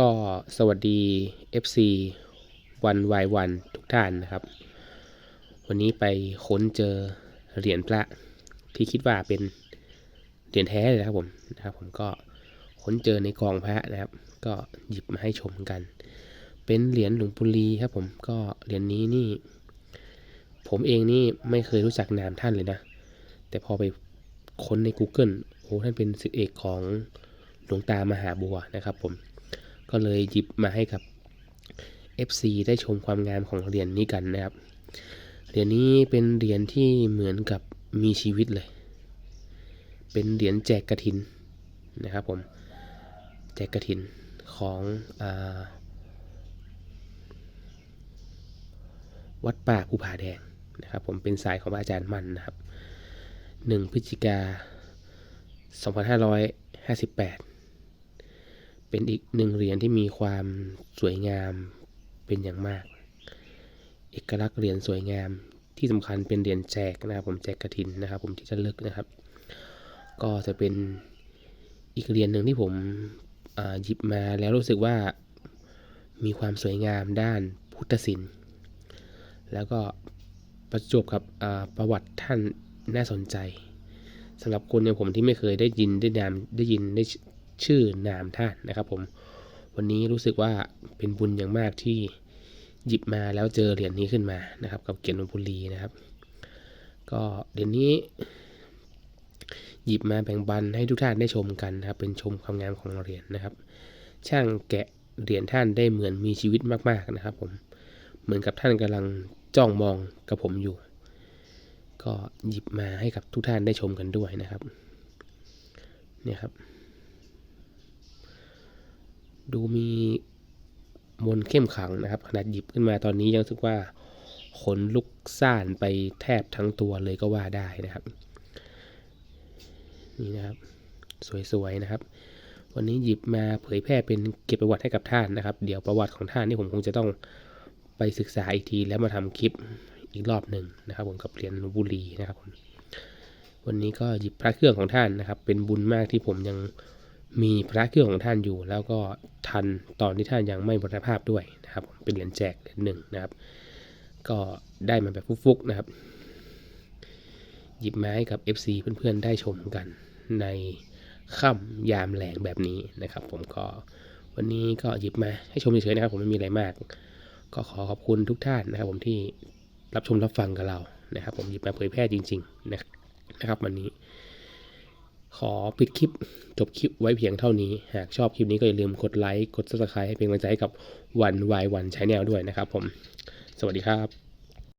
ก็สวัสดี FC วันวายวันทุกท่านนะครับ วันนี้ไปค้นเจอเหรียญพระที่คิดว่าเป็นเหรียญแท้เลยนะครับผมนะครับ ผมก็ค้นเจอในกองพระนะครับ ก็หยิบมาให้ชมกัน เป็นเหรียญหลวงปู่ลีครับผมก็เหรียญนี้นี่ ผมเองนี่ไม่เคยรู้จักนามท่านเลยนะ แต่พอไปค้นใน Google โอ้ท่านเป็นศิษย์เอกของหลวงตามหาบัวนะครับผม ก็เลยหยิบมาให้กับ FC ได้ชมความงามของเหรียญนี้กันนะครับ เหรียญนี้เป็นเหรียญที่เหมือนกับมีชีวิตเลย เป็นเหรียญแจกกระถินนะครับผม แจกกระถินของอวัดป่าภูผาแดงนะครับผมเป็นสายของอาจารย์มันนะครับ 1 พฤศจิกา 2558 เป็นอีกหนึ่งเหรียญที่มีความสวยงามเป็นอย่างมาก เอกลักษณ์เหรียญสวยงามที่สำคัญเป็นเหรียญแจกนะครับผมแจกกระถินนะครับ ผมที่จะเลิกนะครับ ก็จะเป็นอีกเหรียญหนึ่งที่ผมหยิบมาแล้วรู้สึกว่ามีความสวยงามด้านพุทธศิลป์แล้วก็ประจบกับประวัติท่านน่าสนใจสำหรับคนอย่างผมที่ไม่เคยได้ยินได้นามได้ยินได้ ชื่อนามท่านนะครับผมวันนี้รู้สึกว่าเป็นบุญอย่างมากที่หยิบมาแล้วเจอเหรียญนี้ขึ้นมานะครับ กับเกียรติหลวงปู่ลีนะครับ ก็เหรียญนี้ หยิบมาแบ่งปันให้ทุกท่านได้ชมกันนะครับ เป็นชมความงามของเหรียญนะครับ ช่างแกะเหรียญท่านได้เหมือนมีชีวิตมาก ๆนะครับผมเหมือนกับท่านกำลังจ้องมองกับผมอยู่ ก็หยิบมาให้กับทุกท่านได้ชมกันด้วยนะครับ เนี่ยครับ ดูมีมนเข้มขังนะครับ ขนาดหยิบขึ้นมาตอนนี้ยังรู้สึกว่าขนลุกซ่านไปแทบทั้งตัวเลยก็ว่าได้นะครับ นี่นะครับ สวยๆนะครับ วันนี้หยิบมาเผยแพร่เป็นเก็บประวัติให้กับท่านนะครับ เดี๋ยวประวัติของท่านนี่ผมคงจะต้องไปศึกษาอีกทีแล้วมาทำคลิปอีกรอบหนึ่งนะครับ ผมกับเหรียญหลวงปู่ลีนะครับผมวันนี้ก็หยิบพระเครื่องของท่านนะครับ เป็นบุญมากที่ผมยัง มีพระเครื่องของท่านอยู่ แล้วก็ทันตอนที่ท่านยังไม่มรณภาพด้วยนะครับ เป็นเหรียญแจกเหรียญหนึ่งนะครับ ก็ได้มาแบบฟุกๆนะครับ หยิบมาให้กับ FC เพื่อนๆได้ชมกันในค่ำยามแหลงแบบนี้นะครับ ผมก็วันนี้ก็หยิบมาให้ชมเฉยๆนะครับ ผมไม่มีอะไรมาก ก็ขอขอบคุณทุกท่านนะครับ ผมที่รับชมรับฟังกับเรานะครับ ผมหยิบมาเผยแพร่จริง ๆ นะครับวันนี้ ขอปิดคลิปจบคลิปไว้เพียงเท่านี้ หากชอบคลิปนี้ก็อย่าลืมกดไลค์ กด subscribe ให้เป็นกำลังใจให้กับวันวายวันชแนลด้วยนะครับผม สวัสดีครับ